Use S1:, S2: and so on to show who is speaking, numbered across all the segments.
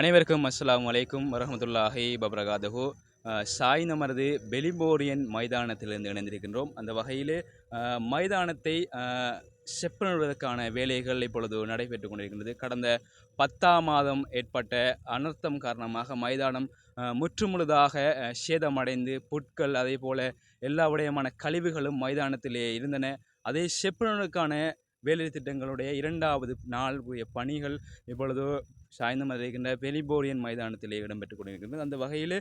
S1: அனைவருக்கும் அஸ்ஸலாமு வலைக்கும் வரமத்துல்லாஹி வபரகாதஹு. சாய் நமது பெலிபோரியன் மைதானத்திலிருந்து இணைந்திருக்கின்றோம். அந்த வகையில் மைதானத்தை செப்பனிடுவதற்கான வேலைகள் இப்பொழுது நடைபெற்று கொண்டிருக்கின்றது. கடந்த பத்தாம் மாதம் ஏற்பட்ட அனர்த்தம் காரணமாக மைதானம் முற்றுமுழுதாக சேதமடைந்து புட்கள் அதே போல் எல்லா விடயமான கழிவுகளும் மைதானத்திலே இருந்தன. அதே செப்பனுக்கான வேலை திட்டங்களுடைய இரண்டாவது நாள் பணிகள் இப்பொழுது சாய்ந்தம் இருக்கின்ற பெலிபோரியன் மைதானத்திலே இடம்பெற்றுக் கொண்டிருக்கின்றது. அந்த வகையில்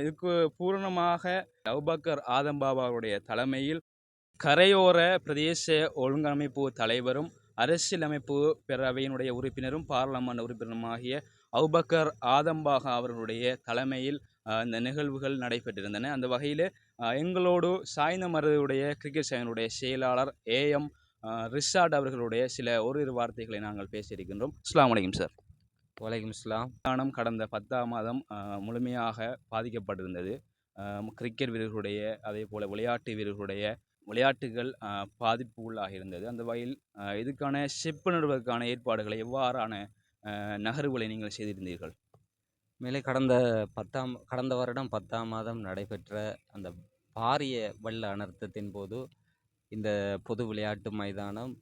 S1: இதுக்கு பூரணமாக அவுபக்கர் ஆதம்பாபாவுடைய தலைமையில் கரையோர பிரதேச ஒழுங்கமைப்பு தலைவரும் அரசியலமைப்பு பேரவையினுடைய உறுப்பினரும் பாராளுமன்ற உறுப்பினருமாகிய அவுபக்கர் ஆதம்பாக அவர்களுடைய தலைமையில் இந்த நிகழ்வுகள் நடைபெற்றிருந்தன. அந்த வகையில் எங்களோடு சாய்ந்த மருதுடைய கிரிக்கெட் சங்கனுடைய செயலாளர் ஏஎம் ரிஷாட் அவர்களுடைய சில ஓரிரு வார்த்தைகளை நாங்கள் பேசியிருக்கின்றோம். அஸ்லாம் வலைக்கம் சார்.
S2: வலைக்கம் இஸ்லாம்.
S1: மைதானம் கடந்த பத்தாம் மாதம் முழுமையாக பாதிக்கப்பட்டிருந்தது. கிரிக்கெட் வீரர்களுடைய அதே போல் விளையாட்டு வீரர்களுடைய விளையாட்டுகள் அஹ், பாதிப்பு உள்ளாக இருந்தது. அந்த வகையில் இதுக்கான இதுக்கான செப்பனிடுவதற்கான ஏற்பாடுகளை எவ்வாறான நகர்வுகளை நீங்கள் செய்திருந்தீர்கள்?
S2: மேலே கடந்த பத்தாம் கடந்த வருடம் பத்தாம் மாதம் நடைபெற்ற அந்த பாரிய வெள்ள அனர்த்தத்தின் போது இந்த பொது விளையாட்டு மைதானம்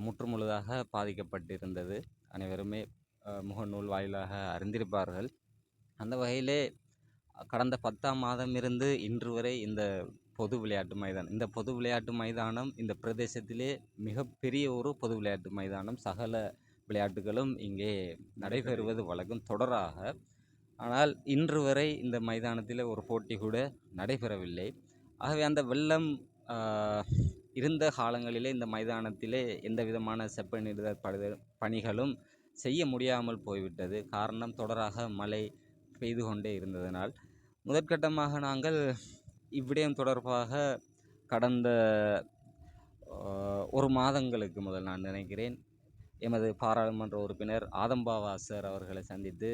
S2: முற்றுமுழுதாக பாதிக்கப்பட்டிருந்தது. அனைவருமே முகநூல் வாயிலாக அறிந்திருப்பார்கள். அந்த வகையிலே கடந்த பத்தாம் மாதம் இருந்து இன்று வரை இந்த பொது விளையாட்டு மைதானம் இந்த பொது விளையாட்டு மைதானம் இந்த பிரதேசத்திலே மிகப்பெரிய ஒரு பொது விளையாட்டு மைதானம். சகல விளையாட்டுகளும் இங்கே நடைபெறுவது வழக்கம் தொடராக. ஆனால் இன்று வரை இந்த மைதானத்தில் ஒரு போட்டி கூட நடைபெறவில்லை. ஆகவே அந்த வெள்ளம் இருந்த காலங்களிலே இந்த மைதானத்திலே எந்த விதமான செப்பனிடுதல் படுத பணிகளும் செய்ய முடியாமல் போய்விட்டது. காரணம் தொடராக மழை பெய்து கொண்டே இருந்ததனால். முதற்கட்டமாக நாங்கள் இவ்விடயம் தொடர்பாக கடந்த ஒரு மாதங்களுக்கு முதல் நான் நினைக்கிறேன் எமது பாராளுமன்ற உறுப்பினர் ஆதம்பாவா சார் அவர்களை சந்தித்து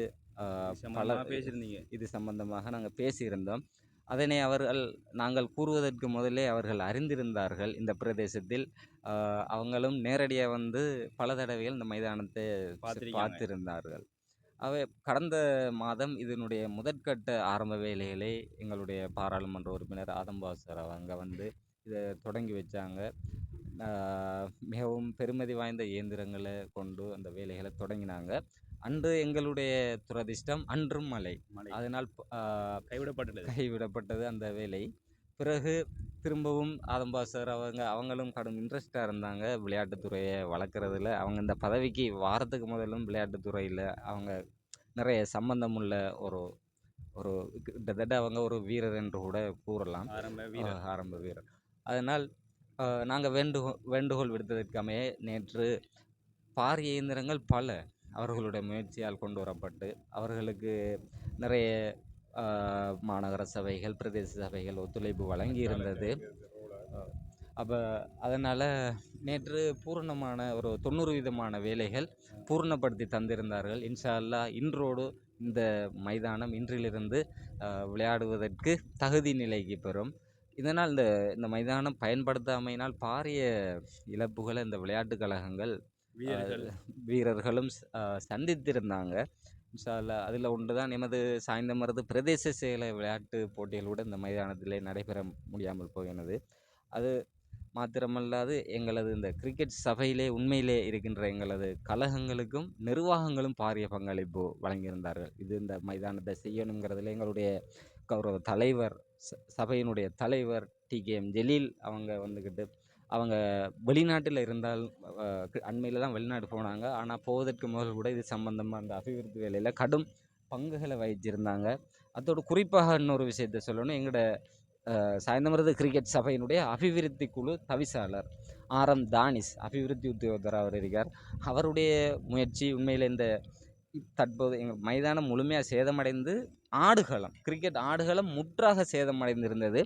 S2: பல
S1: பேசியிருந்தீங்க?
S2: இது சம்பந்தமாக நாங்கள் பேசியிருந்தோம். அதனை அவர்கள் நாங்கள் கூறுவதற்கு முதலே அவர்கள் அறிந்திருந்தார்கள் இந்த பிரதேசத்தில். அவங்களும் நேரடியாக வந்து பல தடவைகள் இந்த மைதானத்தை. பார்த்திருந்தார்கள். அவை கடந்த மாதம் இதனுடைய முதற்கட்ட ஆரம்ப வேலைகளை எங்களுடைய பாராளுமன்ற உறுப்பினர் ஆதம்பா சார் அவங்க வந்து இதை தொடங்கி வச்சாங்க. மிகவும் பெருமதி வாய்ந்த இயந்திரங்களை கொண்டு அந்த வேலைகளை தொடங்கினாங்க. அன்று எங்களுடைய துரதிர்ஷ்டம் அன்றும் மழை.
S1: மழை.
S2: அதனால்
S1: கைவிடப்பட்டுள்ளது.
S2: கைவிடப்பட்டது அந்த வேலை. பிறகு திரும்பவும் ஆதம்பா சார் அவங்க அவங்களும் கடும் இன்ட்ரெஸ்டாக இருந்தாங்க. விளையாட்டுத்துறையை வளர்க்குறதுல. அவங்க இந்த பதவிக்கு வாரத்துக்கு முதலும் விளையாட்டுத்துறையில் அவங்க நிறைய சம்பந்தமுள்ள ஒரு ஒரு கிட்டத்தட்ட அவங்க ஒரு வீரர் என்று கூட கூறலாம்.
S1: ஆரம்ப வீரர்.
S2: ஆரம்ப வீரர். அதனால் நாங்கள் வேண்டுகோ வேண்டுகோள் விடுத்ததற்கமைய நேற்று பாரிய இயந்திரங்கள் பல அவர்களுடைய முயற்சியால் கொண்டு வரப்பட்டு அவர்களுக்கு நிறைய மாநகர சபைகள் பிரதேச சபைகள் ஒத்துழைப்பு வழங்கி இருந்தது அப்போ அதனால் நேற்று பூரணமான ஒரு தொண்ணூறு விதமான வேலைகள் பூர்ணப்படுத்தி தந்திருந்தார்கள். இன்ஷா அல்லாஹ் இன்றோடு இந்த மைதானம் இன்றிலிருந்து விளையாடுவதற்கு தகுதி நிலைக்கு பெறும். இதனால் இந்த இந்த மைதானம் பயன்படுத்தாமையினால் பாரிய இழப்புகளை இந்த விளையாட்டு கழகங்கள் வீரர்களும் சந்தித்திருந்தாங்க. இன்ஷா அதில் ஒன்று தான் எமது சாய்ந்தமரது பிரதேச செயல விளையாட்டு போட்டிகளோடு இந்த மைதானத்திலே நடைபெற முடியாமல் போகிறது அது மாத்திரமல்லாது எங்களது இந்த கிரிக்கெட் சபையிலே உண்மையிலே இருக்கின்ற எங்களது கழகங்களுக்கும் நிர்வாகங்களும் பாரிய பங்களிப்பு வழங்கியிருந்தார்கள். இது இந்த மைதானத்தை செய்யணுங்கிறதுல எங்களுடைய கௌரவ தலைவர் ச- சபையினுடைய தலைவர் டி கே எம் ஜலீல் அவங்க வந்துக்கிட்டு அவங்க வெளிநாட்டில் இருந்தால் அண்மையில் தான் வெளிநாடு போனாங்க. ஆனால் போவதற்கு முதல் கூட இது சம்பந்தமாக அந்த அபிவிருத்தி வேலையில் கடும் பங்குகளை வகிச்சிருந்தாங்க. அதோடு குறிப்பாக இன்னொரு விஷயத்தை சொல்லணும். எங்களோட சாய்ந்தமரது கிரிக்கெட் சபையினுடைய அபிவிருத்தி குழு தவிசாளர் ஆர் எம் தானிஸ் அபிவிருத்தி உத்தியோகத்தர் அவர் இருக்கார். அவருடைய முயற்சி உண்மையில் இந்த தற்போது எங்கள் மைதானம் முழுமையாக சேதமடைந்து ஆடுகளம் கிரிக்கெட் ஆடுகளம் முற்றாக சேதமடைந்திருந்தது.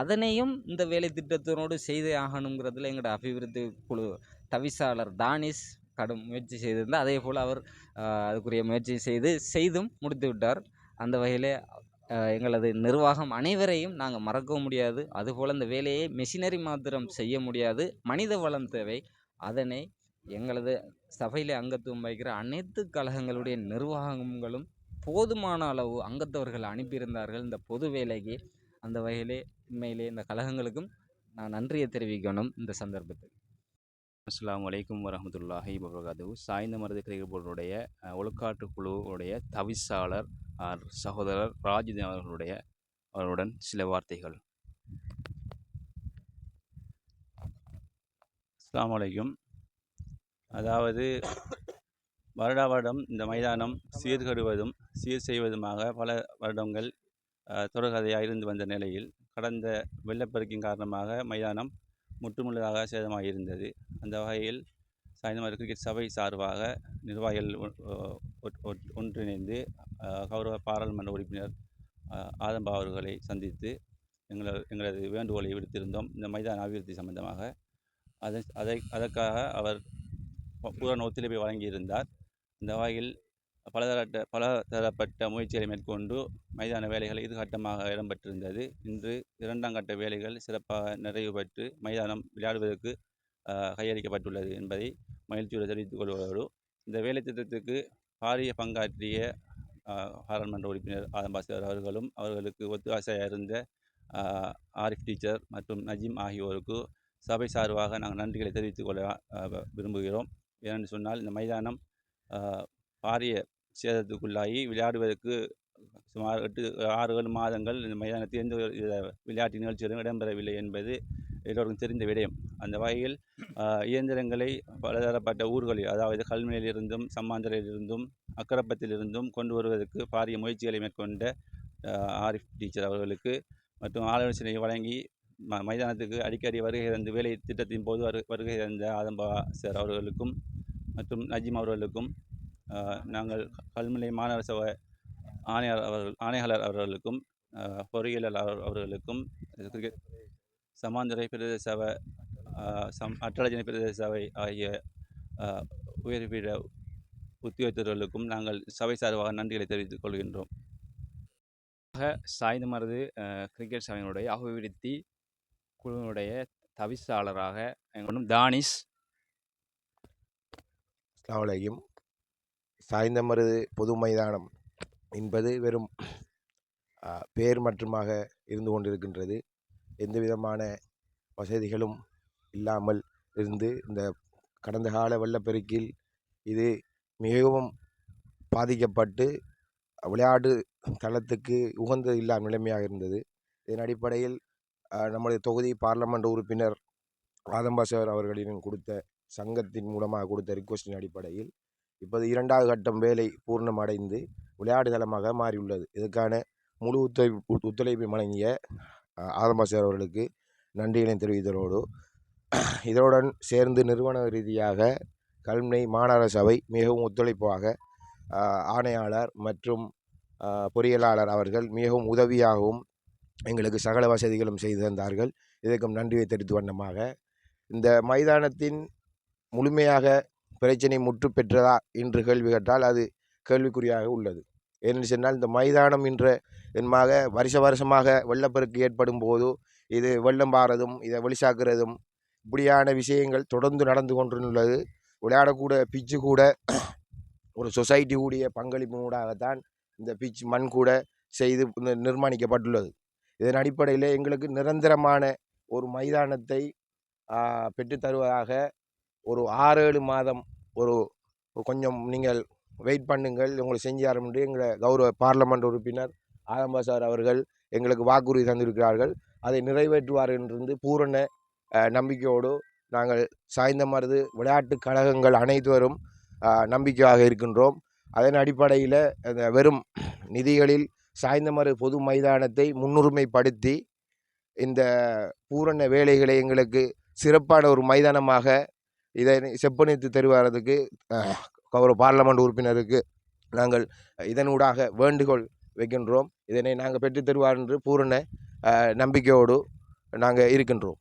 S2: அதனையும் இந்த வேலை திட்டத்தினோடு செய்தே ஆகணுங்கிறதுல எங்களோட அபிவிருத்தி குழு தவிசாளர் தானிஸ் கடும் முயற்சி செய்திருந்தார். அதே போல் அவர் அதுக்குரிய முயற்சி செய்து செய்தும் முடித்து விட்டார். அந்த வகையிலே எங்களது நிர்வாகம் அனைவரையும் நாங்கள் மறக்கவும் முடியாது. அதுபோல் இந்த வேலையை மெஷினரி மாத்திரம் செய்ய முடியாது. மனித வளம் தேவை. அதனை எங்களது சபையில் அங்கத்துவம் வகிக்கிற அனைத்து கழகங்களுடைய நிர்வாகங்களும் போதுமான அளவு அங்கத்தவர்கள் அனுப்பியிருந்தார்கள். இந்த பொது வேலைக்கு அந்த வகையிலே உண்மையிலே இந்த கழகங்களுக்கும் நான் நன்றியை தெரிவிக்கணும் இந்த சந்தர்ப்பத்தில்.
S3: அஸ்லாம் அலைக்கும் வரமத்துல்லாஹி வபரகாத்துஹு. சாய்ந்த மருது கிரிக்கெட் ஒழுக்காட்டு ஒழுக்காற்று குழுவுடைய தவிசாளர் ஆர் சகோதரர் ராஜிதன் அவர்களுடைய அவருடன் சில வார்த்தைகள். அஸ்லாம் அலைக்கும். அதாவது வருடா வருடம் இந்த மைதானம் சீர்கெடுவதும் சீர் செய்வதுமாக பல வருடங்கள் தொடர்கதையாக இருந்து வந்த நிலையில் கடந்த வெள்ளப்பெருக்கின் காரணமாக மைதானம் முற்றுமுழுதாக சேதமாக இருந்தது அந்த வகையில் சாய்ந்தமர் கிரிக்கெட் சபை சார்பாக நிர்வாகிகள் ஒன்றிணைந்து கௌரவ பாராளுமன்ற உறுப்பினர் ஆதம்பா அவர்களை சந்தித்து எங்களது எங்களது வேண்டுகோளை விடுத்திருந்தோம். இந்த மைதான அபிவிருத்தி சம்பந்தமாக. அதை அதை அதற்காக அவர் ப- பூரண ஒத்துழைப்பை வழங்கியிருந்தார். இந்த வகையில் பலதரட்ட பல தரப்பட்ட முயற்சிகளை மேற்கொண்டு மைதான வேலைகள் இரு கட்டமாக இடம்பெற்றிருந்தது. இன்று இரண்டாம் கட்ட வேலைகள் சிறப்பாக நிறைவு பெற்று மைதானம் விளையாடுவதற்கு கையளிக்கப்பட்டுள்ளது என்பதை மகிழ்ச்சியோடு தெரிவித்துக் கொள்வதோடு இந்த வேலை திட்டத்துக்கு பாரிய பங்காற்றிய பாராளுமன்ற உறுப்பினர் ஆதம்பாஸ்கர் அவர்களும் அவர்களுக்கு ஒத்துழையாக இருந்த ஆரிஃப் டீச்சர் மற்றும் நஜீம் ஆகியோருக்கு சபை சார்பாக நாங்கள் நன்றிகளை தெரிவித்துக் கொள்ள விரும்புகிறோம். ஏனென்று சொன்னால் இந்த மைதானம் பாரிய சேதத்துக்குள்ளாகி விளையாடுவதற்கு சுமார் எட்டு ஆறு ஏழு மாதங்கள் இந்த மைதானத்தில் எந்த விளையாட்டு நிகழ்ச்சிகளும் இடம்பெறவில்லை என்பது எல்லோருக்கும் தெரிந்த விடயம். அந்த வகையில் இயந்திரங்களை பலதரப்பட்ட ஊர்களில் அதாவது கல்முனையிலிருந்தும் சம்மாந்தரிலிருந்தும் அக்கரப்பத்திலிருந்தும் கொண்டு வருவதற்கு பாரிய முயற்சிகளை மேற்கொண்ட ஆரிஃப் டீச்சர் அவர்களுக்கு மற்றும் ஆலோசனை வழங்கி ம மைதானத்துக்கு அடிக்கடி வருகை தந்து வேலை திட்டத்தின் போது வரு வருகை தந்த ஆதம்பா சார் அவர்களுக்கும் மற்றும் நஜீம் அவர்களுக்கும் நாங்கள் கல்முனை மாநகர சபை ஆணையாளர் அவர்கள் ஆணையாளர் அவர்களுக்கும் பொறியியலாளர் அவர்களுக்கும் கிரிக்கெட் சமாந்துறை பிரதேச சபை சம் அட்டலஜனை பிரதேச சபை ஆகிய உயர்பீட உத்தியோகத்தர்களுக்கும் நாங்கள் சபை சார்பாக நன்றிகளை தெரிவித்துக் கொள்கின்றோம். சாய்ந்த மருது கிரிக்கெட் சபையினுடைய அபிவிருத்தி குழுவினுடைய தவிசாளராக எங்களும் தானிஷ்
S4: அஸ்ஸலாமு சாய்ந்தமருது பொது மைதானம் என்பது வெறும் பேர் மட்டுமாக இருந்து கொண்டிருக்கின்றது. எந்த விதமான வசதிகளும் இல்லாமல் இருந்து இந்த கடந்த கால வெள்ளப்பெருக்கில் இது மிகவும் பாதிக்கப்பட்டு விளையாட்டு தளத்துக்கு உகந்தது இல்லாத நிலைமையாக இருந்தது. இதன் அடிப்படையில் நம்முடைய தொகுதி பார்லமெண்ட் உறுப்பினர் ஆதம்பாசவர் அவர்களிடம் கொடுத்த சங்கத்தின் மூலமாக கொடுத்த ரிக்வஸ்டின் அடிப்படையில் இப்போது இரண்டாவது கட்டம் வேலை பூர்ணமடைந்து விளையாட்டு தளமாக மாறியுள்ளது. இதற்கான முழு ஒத்துழைப்பு ஒத்துழைப்பை வழங்கிய அஹ், அவர்களுக்கு நன்றிகளை தெரிவித்ததோடு இதனுடன் சேர்ந்து நிறுவன ரீதியாக கல்முனை மாநகர சபை மிகவும் ஒத்துழைப்பாக ஆணையாளர் மற்றும் பொறியியலாளர் அவர்கள் மிகவும் உதவியாகவும் எங்களுக்கு சகல வசதிகளும் செய்து தந்தார்கள். இதற்கும் நன்றியை தெரிவித்து வண்ணமாக இந்த மைதானத்தின் முழுமையாக பிரச்சனை முற்று பெற்றதா என்று கேள்வி கேட்டால் அது கேள்விக்குறியாக உள்ளது. ஏனென்று சொன்னால் இந்த மைதானம் என்ற என்மாக வருஷ வருஷமாக வெள்ளப்பெருக்கு ஏற்படும் போது இது வெள்ளம் பாறதும் இதை வெளிசாக்குறதும் இப்படியான விஷயங்கள் தொடர்ந்து நடந்து கொண்டுள்ளது விளையாடக்கூட பிச்சு கூட ஒரு சொசைட்டி கூடிய பங்களிப்பினூடாகத்தான் இந்த பிச் மண் கூட செய்து நிர்மாணிக்கப்பட்டுள்ளது. இதன் அடிப்படையில் எங்களுக்கு நிரந்தரமான ஒரு மைதானத்தை பெற்றுத்தருவதாக ஒரு ஆறு ஏழு மாதம் ஒரு கொஞ்சம் நீங்கள் வெயிட் பண்ணுங்கள் உங்களுக்கு செஞ்சு தரோம் என்று எங்களை கௌரவ பார்லமெண்ட் உறுப்பினர் ஆதம்பா சார் அவர்கள் எங்களுக்கு வாக்குறுதி தந்திருக்கிறார்கள். அதை நிறைவேற்றுவார் என்று பூரண நம்பிக்கையோடு நாங்கள் சாய்ந்த மருது விளையாட்டு கழகங்கள் அனைத்துவரும் நம்பிக்கையாக இருக்கின்றோம். அதன் அடிப்படையில் அந்த வெறும் நிதிகளில் சாய்ந்தமரு பொது மைதானத்தை முன்னுரிமைப்படுத்தி இந்த பூரண வேலைகளை எங்களுக்கு சிறப்பான ஒரு மைதானமாக இதை செப்பனித்து தருவதற்கு கௌரவ பார்லமெண்ட் உறுப்பினருக்கு நாங்கள் இதனூடாக வேண்டுகோள் வைக்கின்றோம். இதனை நாங்கள் பெற்றுத்தருவார் என்று பூரண நம்பிக்கையோடு நாங்கள் இருக்கின்றோம்.